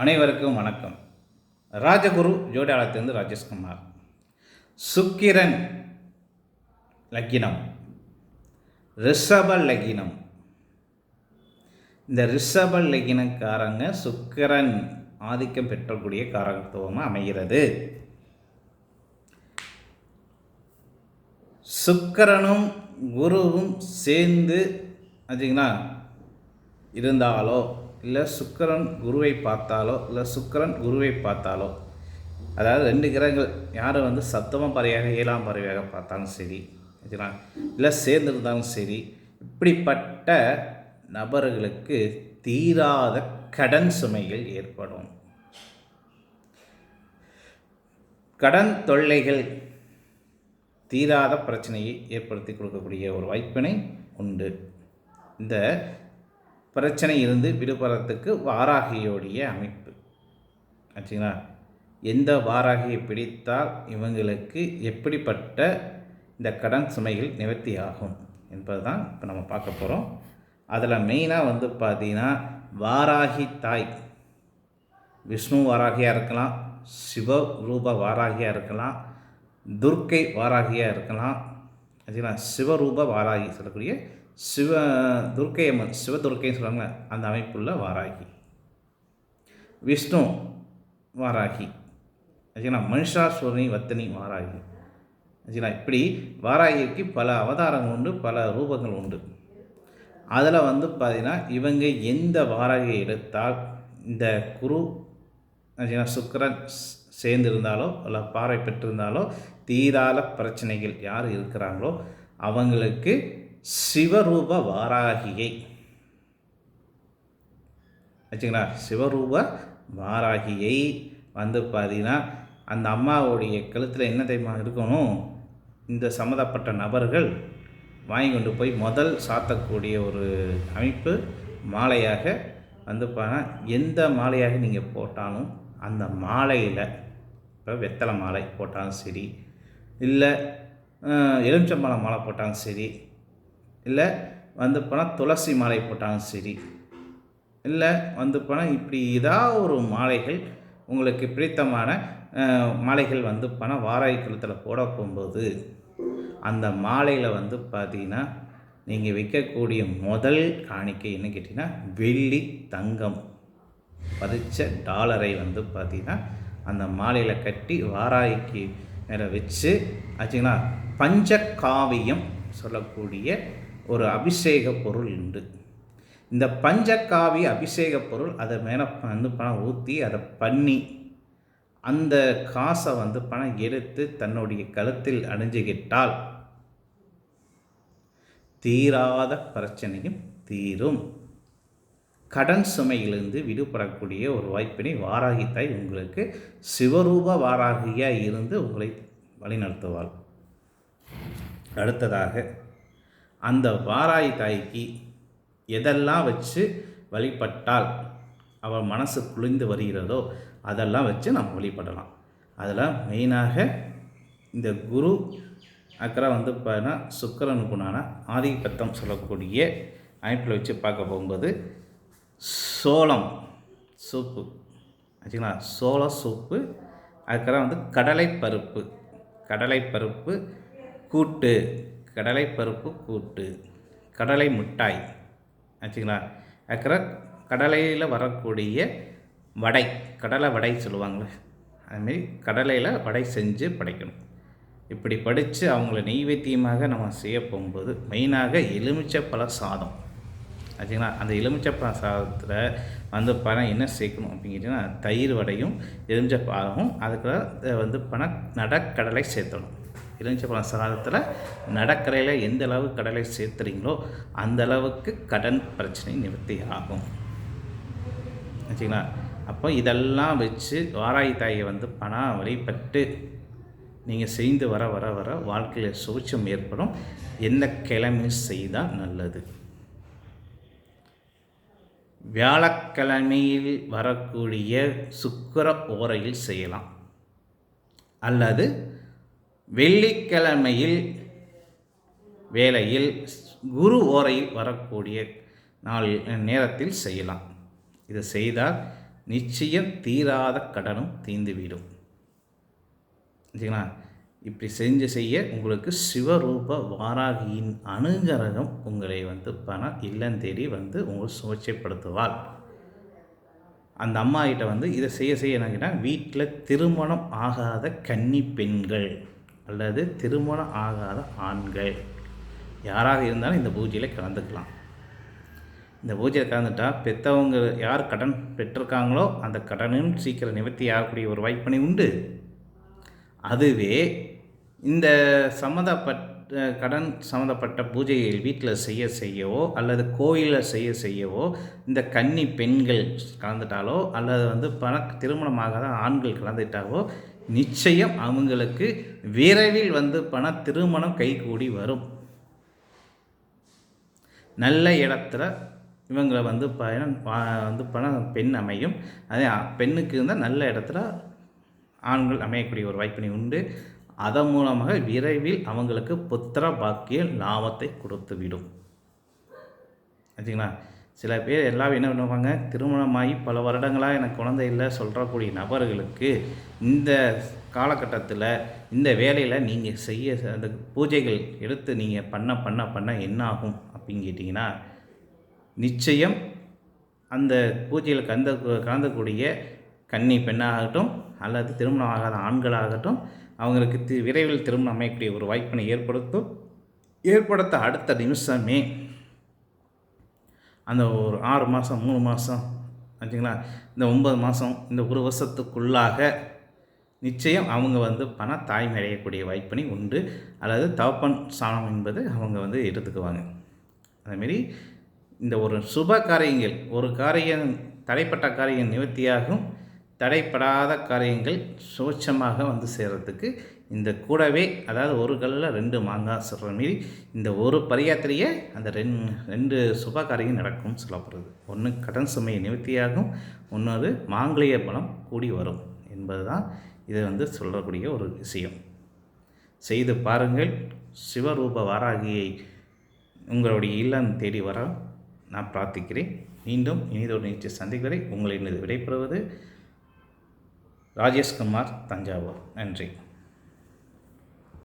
அனைவருக்கும் வணக்கம். ராஜகுரு ஜோடியாளத்திலிருந்து ராஜேஷ்குமார் சுக்கிரன் லக்கினம். ரிஷப லக்கினம். இந்த ரிஷப லக்கினக்காரங்க சுக்கிரன் ஆதிக்கம் பெற்றக்கூடிய காரகத்துவமாக அமைகிறது. சுக்கரனும் குருவும் சேர்ந்து வச்சிங்களா இருந்தாலோ இல்லை சுக்கரன் குருவை பார்த்தாலோ இல்லை சுக்கரன் குருவை பார்த்தாலோ அதாவது ரெண்டு கிரகங்கள் யாரும் வந்து சப்தம பறவையாக ஏழாம் பறவையாக பார்த்தாலும் சரி வச்சுக்கலாம் இல்லை சேர்ந்துருந்தாலும் சரி இப்படிப்பட்ட நபர்களுக்கு தீராத கடன் சுமைகள் ஏற்படும். கடன் தொல்லைகள் தீராத பிரச்சனையை ஏற்படுத்தி கொடுக்கக்கூடிய ஒரு வாய்ப்பினை உண்டு. இந்த பிரச்சனை இருந்து விடுபடுறதுக்கு வாராகியோடைய அமைப்பு. ஆச்சுங்களா? எந்த வாராகியை பிடித்தால் இவங்களுக்கு எப்படிப்பட்ட இந்த கடன் சுமைகள் நிவர்த்தி ஆகும் என்பது தான் இப்போ நம்ம பார்க்க போகிறோம் அதில் மெயினாக வந்து பார்த்தீங்கன்னா வாராகி தாய். விஷ்ணு வாராகியாக இருக்கலாம் சிவ ரூப வாராகியாக இருக்கலாம் துர்க்கை வாராகியாக இருக்கலாம் ஆச்சுங்களா சிவரூப வாராகி சொல்லக்கூடிய சிவ துர்க்கை அம்மன் சிவதுர்க்கைன்னு சொல்லுவாங்க அந்த அமைப்புள்ள வாராகி. விஷ்ணு வாராகி. ஆச்சுங்களா மனுஷாஸ்வரணி வத்தனி வாராகி. ஆச்சுங்களா இப்படி வாராகிக்கு பல அவதாரங்கள் உண்டு பல ரூபங்கள் உண்டு. அதில் வந்து பார்த்திங்கன்னா இவங்க எந்த வாராகியை எடுத்தால் இந்த குரு ஆச்சுங்களா சுக்கரன் சேர்ந்திருந்தாலோ இல்லை பாறை பெற்றிருந்தாலோ தீராத பிரச்சனைகள் யார் இருக்கிறாங்களோ அவங்களுக்கு சிவரூப வாராகியை. வச்சுங்களா சிவரூப வாராகியை வந்து பார்த்தீங்கன்னா அந்த அம்மாவுடைய கழுத்தில் என்ன தெரியுமா இருக்கணும்? இந்த சம்மந்தப்பட்ட நபர்கள் வாங்கி கொண்டு போய் முதல் சாத்தக்கூடிய ஒரு அமைப்பு மாலையாக வந்து பார்த்தா எந்த மாலையாக நீங்கள் போட்டாலும் அந்த மாலையில் இப்போ வெத்தலை மாலை போட்டாலும் சரி இல்லை எலுமிச்சம்பழம் மாலை போட்டாலும் சரி இல்லை வந்து போனால் துளசி மாலை போட்டாலும் சரி இல்லை வந்து போனால் இப்படி ஏதாவது ஒரு மாலைகள் உங்களுக்கு பிடித்தமான மாலைகள் வந்து போனால் வாராயக்குளத்தில் போட போகும்போது அந்த மாலையில் வந்து பார்த்தீங்கன்னா நீங்கள் வைக்கக்கூடிய முதல் காணிக்கை என்ன கேட்டிங்கன்னா வெள்ளி தங்கம். பதிச்ச டாலரை வந்து பார்த்தீங்கன்னா அந்த மாலையில் கட்டி வாராய்க்கு மேலே வச்சு ஆச்சுங்களா? பஞ்சகாவியம் சொல்லக்கூடிய ஒரு அபிஷேக பொருள் உண்டு. இந்த பஞ்சக்காவிய அபிஷேக பொருள் அதை மேலே வந்து பணம் ஊற்றி அதை பண்ணி அந்த காசை வந்து பணம் எடுத்து தன்னுடைய கழுத்தில் அணிஞ்சுக்கிட்டால் தீராத பிரச்சனையும் தீரும். கடன் சுமையிலிருந்து விடுபடக்கூடிய ஒரு வாய்ப்பினை வாராகி தாய் உங்களுக்கு சிவரூப வாராகியாக இருந்து உங்களை வழிநடத்துவாள். அடுத்ததாக அந்த வாராய் தாய்க்கு எதெல்லாம் வச்சு வழிபட்டால் அவள் மனசு குளிந்து வருகிறதோ அதெல்லாம் வச்சு நம்ம வழிபடலாம். அதில் மெயினாக இந்த குரு அக்கறை வந்து பார்த்தீங்கன்னா சுக்கரனுக்குண்டான ஆதிபத்தம் சொல்லக்கூடிய அமைப்பில் வச்சு பார்க்க போகும்போது சோளம் சூப்பு. ஆச்சுங்களா சோள சூப்பு அதுக்கப்புறம் வந்து கடலைப்பருப்பு. கடலைப்பருப்பு கூட்டு. கடலைப்பருப்பு கூட்டு. கடலை மிட்டாய். ஆச்சுங்களா அதுக்கப்புறம் கடலையில் வரக்கூடிய வடை. கடலை வடை சொல்லுவாங்களே. அதுமாரி கடலையில் வடை செஞ்சு படைக்கணும். இப்படி படித்து அவங்கள நெய்வேத்தியமாக நம்ம செய்ய போகும்போது மெயினாக எலுமிச்சை பழ சாதம். ஆச்சுங்களா? அந்த எலுமிச்சப்பா சாதத்தில் வந்து பணம் என்ன சேர்க்கணும் அப்படிங்கிட்டிங்கன்னா தயிர் வடையும் எலுமிச்சப்பாகவும் அதுக்குள்ள வந்து பணம் நடக்கடலை சேர்த்தணும் எலுமிச்சப்பழம் சாதத்தில் நடக்கடையில் எந்த அளவு கடலை சேர்த்துறீங்களோ அந்த அளவுக்கு கடன் பிரச்சனை நிவர்த்தி ஆகும். ஆச்சுங்களா? அப்போ இதெல்லாம் வச்சு வாராய் தாயை வந்து பணம் வழிபட்டு நீங்கள் செய்து வர வர வர வாழ்க்கையில் சூழ்ச்சியம் ஏற்படும். எந்த கிழமை செய்தால் நல்லது. வியாழக்கிழமையில் வரக்கூடிய சுக்கர ஓரையில் செய்யலாம். அல்லது வெள்ளிக்கிழமையில் வேளையில் குரு ஓரையில் வரக்கூடிய நாள் நேரத்தில் செய்யலாம். இதை செய்தால் நிச்சயம் தீராத கடனும் தீர்ந்துவிடும் சரிங்களா? இப்படி செஞ்சு செய்ய உங்களுக்கு சிவரூப வாராகியின் அனுகரகம் உங்களை வந்து பணம் இல்லம் தேடி வந்து உங்களை சுவச்சைப்படுத்துவாள் அந்த அம்மா கிட்ட வந்து இதை செய்ய செய்ய என்ன கேட்டால் வீட்டில் திருமணம் ஆகாத கன்னி பெண்கள் அல்லது திருமணம் ஆகாத ஆண்கள். யாராக இருந்தாலும் இந்த பூஜையில் கலந்துக்கலாம். இந்த பூஜையில் கலந்துட்டா பெற்றவங்க யார் கடன் பெற்றிருக்காங்களோ அந்த கடனும் சீக்கிரம் நிவர்த்தி ஆகக்கூடிய ஒரு வாய்ப்பினை உண்டு. அதுவே இந்த சம்மந்தப்பட்ட கடன் சம்மந்தப்பட்ட பூஜைகள் வீட்டில் செய்ய செய்யவோ அல்லது கோயிலில் செய்ய செய்யவோ இந்த கன்னி பெண்கள் கலந்துட்டாலோ அல்லது வந்து பண திருமணமாகாத ஆண்கள் கலந்துட்டாவோ நிச்சயம் அவங்களுக்கு விரைவில் வந்து பண திருமணம் கைகூடி வரும். நல்ல இடத்துல இவங்களை வந்து பயணம் வந்து பணம் பெண் அமையும். அதே பெண்ணுக்கு இருந்தால் நல்ல இடத்துல ஆண்கள் அமையக்கூடிய ஒரு வாய்ப்பினை உண்டு. அதன் மூலமாக விரைவில் அவங்களுக்கு புத்திர பாக்கிய லாபத்தை கொடுத்து விடும் ஆச்சுங்களா சில பேர் எல்லாம் என்ன பண்ணுவாங்க? திருமணமாகி பல வருடங்களாக எனக்கு குழந்தை இல்லை சொல்கிறக்கூடிய நபர்களுக்கு இந்த காலகட்டத்தில் இந்த வேலையில் நீங்கள் செய்ய அந்த பூஜைகள் எடுத்து நீங்கள் பண்ண பண்ண பண்ண என்ன ஆகும் அப்படின்னு கேட்டிங்கன்னா நிச்சயம் அந்த பூஜையில் கலந்த கலந்தக்கூடிய கன்னி பெண்ணாகட்டும் அல்லது திருமணம் ஆகாத ஆண்களாகட்டும் அவங்களுக்கு தி விரைவில் திருமணம் அமையக்கூடிய ஒரு வாய்ப்பினை ஏற்படுத்தும். ஏற்படுத்த அடுத்த நிமிஷமே அந்த ஒரு ஆறு மாதம் மூணு மாதம் ஆச்சுங்களா இந்த ஒன்பது மாதம் இந்த ஒரு வருஷத்துக்குள்ளாக நிச்சயம் அவங்க வந்து பண தாய்மை அடையக்கூடிய வாய்ப்பினை உண்டு. அல்லது தவப்பன் சாணம் என்பது அவங்க வந்து எடுத்துக்குவாங்க. அதேமாரி இந்த ஒரு சுப காரியங்கள் ஒரு காரியம் தடைப்பட்ட காரியம் நிவர்த்தியாகும். தடைப்படாத காரியங்கள் சுவச்சமாக வந்து சேர்கிறதுக்கு இந்த கூடவே அதாவது ஒரு கல்லில் ரெண்டு மாங்காய் சொல்கிற மாரி இந்த ஒரு பரியாத்திரையே அந்த ரெண் ரெண்டு சுப காரியம் நடக்கும் சொல்லப்படுறது ஒன்று கடன் சுமையை நிவர்த்தியாகும் இன்னொரு மாங்கலிய பலம் கூடி வரும் என்பது தான் இதை வந்து சொல்லக்கூடிய ஒரு விஷயம். செய்து பாருங்கள் சிவரூப வாராகியை உங்களுடைய இல்லம் தேடி வர நான் பிரார்த்திக்கிறேன். மீண்டும் இனிதொரு நிகழ்ச்சி சந்திக்கிறேன் உங்களை விடைபெறுவது ராஜேஷ்குமார் தஞ்சாவூர். நன்றி.